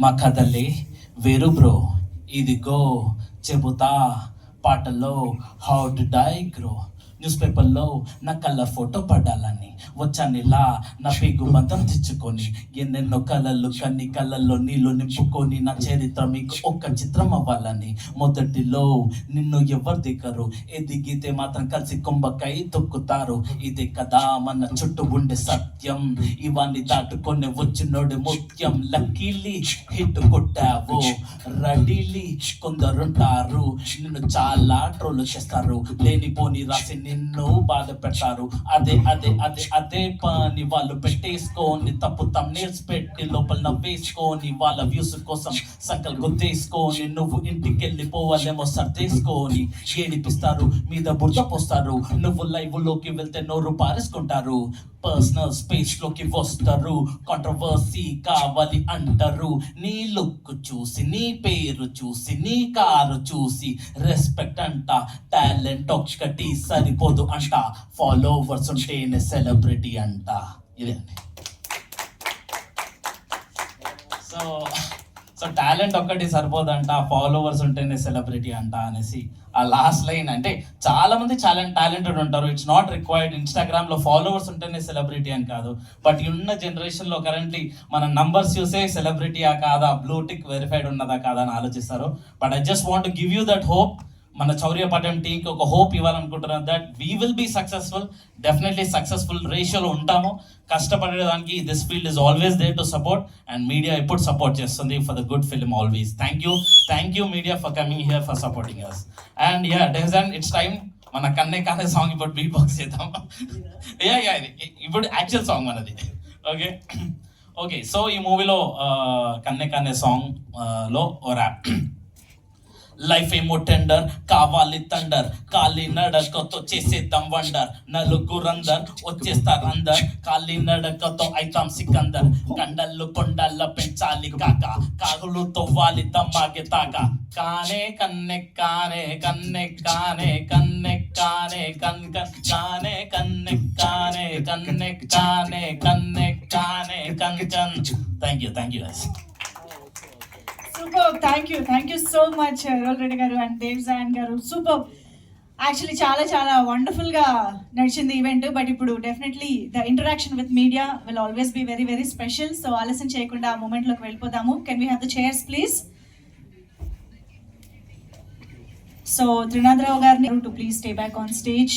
మా కథలే వేరు బ్రో. ఇదిగో చెబుతా పాటల్లో how to die grow news పేపర్లో నా కళ్ళ ఫోటో పడాలని. వచ్చానిలా నా పేగు బంధం తెచ్చుకొని ఎన్నెన్నో కళలు కన్ని కళ్ళల్లో నీళ్ళు నింపుకొని నా చరిత్ర మీకు ఒక్క చిత్రం అవ్వాలని మొదటిలో నిన్ను ఎవరు దిగరు. ఎదిగితే మాత్రం కలిసి కుంభకై తొక్కుతారు. ఇదే కదా మన చుట్టూ ఉండే సత్యం. ఇవన్నీ దాటుకొని వచ్చినోడు ముఖ్యం లక్కీలీ హిట్ కొట్టావు. కొందరుంటారు నిన్ను చాలా ట్రోల్ చేస్తారు. లేనిపోని రాసి నిన్ను బాధ పెడతారు. అదే అదే అదే అదే పని వాళ్ళు పెట్టేసుకొని తప్పు తమ్నేల్స్ పెట్టి లోపల నవ్వేసుకొని వాళ్ళ వ్యూస్ కోసం సంకల్ గుద్దేసుకొని నువ్వు ఇంటికి వెళ్ళిపోవాలేమో సర్దేసుకొని ఏడిపిస్తారు మీద బుర్ర పోస్తారు. నువ్వు లైవ్లోకి వెళ్తే నోరు పారేసుకుంటారు. పర్సనల్ స్పేస్లోకి వస్తారు. కాంట్రవర్సీ కావాలి అంటారు. నీ లుక్ చూసి నీ పేరు చూసి నీ కారు చూసి రెస్పెక్ట్ అంట టాలెంట్ ఒక్కటి సరిపోదు అంట. ఫాలోవర్స్ ఉంటేనే సెలబ్రిటీ అంట. ఇదే సో సో టాలెంట్ ఒక్కటి సరిపోదంట ఫాలోవర్స్ ఉంటేనే సెలబ్రిటీ అంట అనేసి ఆ లాస్ట్ లైన్ అంటే చాలా మంది చాలా టాలెంటెడ్ ఉంటారు. ఇట్స్ నాట్ రిక్వైర్డ్ ఇన్స్టాగ్రామ్లో ఫాలోవర్స్ ఉంటేనే సెలబ్రిటీ అని కాదు. బట్ ఉన్న జనరేషన్లో కరెంట్లీ మన నంబర్స్ చూసే సెలబ్రిటీయా కాదా? బ్లూటిక్ వెరిఫైడ్ ఉన్నదా కాదా అని ఆలోచిస్తారు. But I just want give you that hope మన చౌర్యపట్నం టీంకి ఒక హోప్ ఇవ్వాలనుకుంటున్నాను. That we will be successful definitely successful రేషియోలో ఉంటాము. కష్టపడేదానికి this field is always there to support and media ఎప్పుడు సపోర్ట్ చేస్తుంది for the good film always thank you thank you media for coming here for supporting us and yeah డెజన్ it's time మన కన్నే కానే song ఇప్పుడు beat box చేద్దాం. Yeah yeah ఇప్పుడు actual song మనది. Okay okay so ఈ మూవీలో uh, కన్నే కన్నే సాంగ్ uh, లో ఓ ర్యాప్ లైఫ్ ఏమో టెండర్ కావాలి తండర్ కాలి నడకతో చేసేద్దాం వండర్ నలుగురందర్ వచ్చేస్తారు అందర్. కాలి నడకతో అయితాం సికందర్. కండళ్ళు కొండల్ల పెంచాలి కాక. కాగులు తవ్వాలి దమ్మాగే తాక. కానే కన్నె కానే కన్నె కానే కన్నె కానే కన్ కన్ కానే కన్నె కానే కన్నె కానే కన్నె కానే కన్ కన్ thank you thank you super thank you thank you so much roll Reddy గారు అండ్ దేవ్ జాయన్ గారు. సూపర్ యాక్చువల్లీ చాలా చాలా వండర్ఫుల్గా నడిచింది ఈవెంట్ బట్ ఇప్పుడు definitely the interaction with media will always be very very special so ఆలస్యం చేయకుండా ఆ మూమెంట్లోకి వెళ్ళిపోదాము. Can we have the chairs please so Trinadha Rao గారిని to please stay back on stage